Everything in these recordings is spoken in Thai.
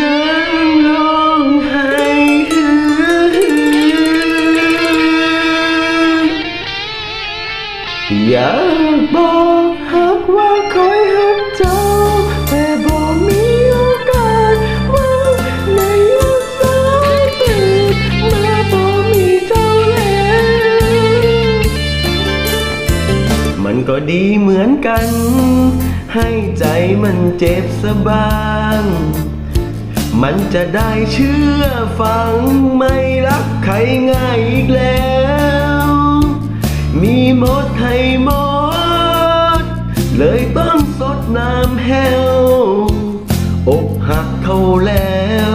น้ำร้องไห้อยากบอกหักว่าคอยหักเจ้า แต่บ่มีโอกาสว่าในยุคสายตื่นมาบ่มีเจ้าแล้ว มันก็ดีเหมือนกัน ให้ใจมันเจ็บสะบาง มันจะได้เชื่อฟังไม่รักใครง่ายอีกแล้ว มีหมดให้หมด เลยต้องสดน้ำแห้วอกหักเขาแล้ว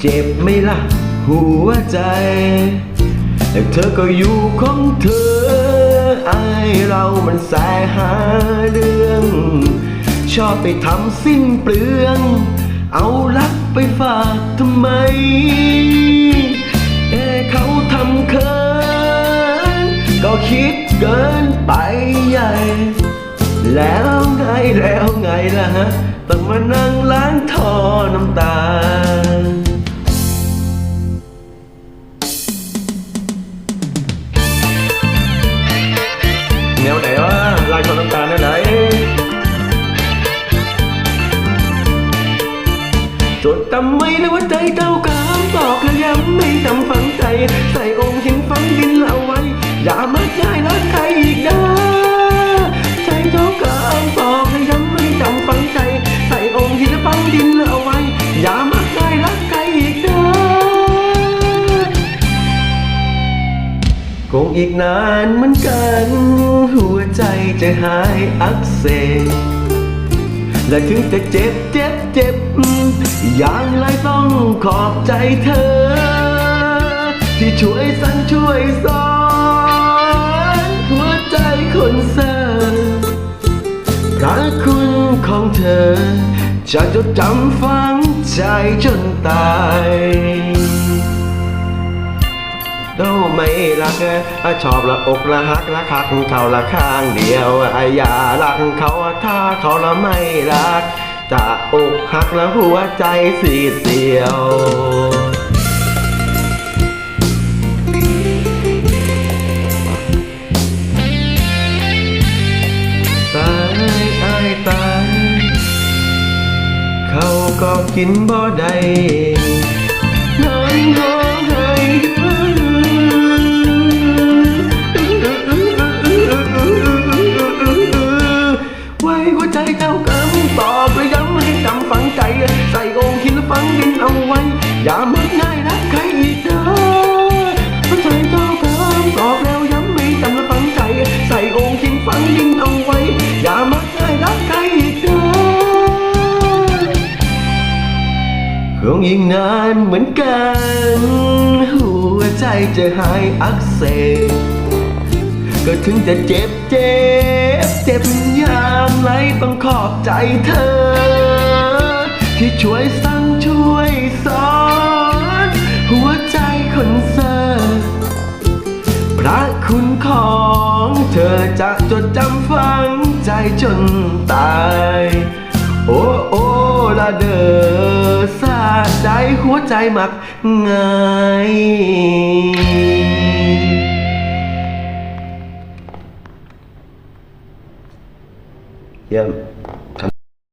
เจ็บไม่ละหัวใจแต่เธอก็อยู่ของเธอไอเรามันแสหาเรื่อง ชอบไปทำสิ้นเปลือง เอารักไปฝากทำไม เอเขาทำเคินก็คิดเกินไปใหญ่ แล้วไงแล้วไงล่ะฮะ ต้องมานั่งล้างท่อน้ำตา ใส่องค์หินฝังดินเอาไว้ อย่ามาง่ายรักใครอีกนะใจเต้ากามบอกแล้ย้ำไม่จำฝังใจ ใส่องค์หินฝังดินเอาไว้ อย่ามาง่ายรักใครอีกนะคงอีกนานเหมือนกัน หัวใจจะหายอักเสบและถึงจะเจ็บเจ็บเจ็บ อย่างไรต้องขอบใจเธอ ที่ช่วยสั่งช่วยสอนหัวใจคนเสิร์พระคุณของเธอ จะจดจำฝังใจจนตายเราไม่รักอะชอบละอกละหักละคักเขาละข้างเดียวอะอย่ารักเขาถ้าเขาละไม่รัก จะอกหักละหัวใจสีเสียว กินบ่ได้ คงอีกนานเหมือนกัน หัวใจจะหายอักเสบก็ถึงจะเจ็บเจ็บเจ็บอย่างไรต้องขอบใจเธอ ที่ช่วยสั่งช่วยสอน หัวใจคนเสิร์พระคุณของเธอจะจดจำฝังใจจนตาย โอ้โอ้ละเดอ ใจหัวใจหมักง่ายเยี่ยม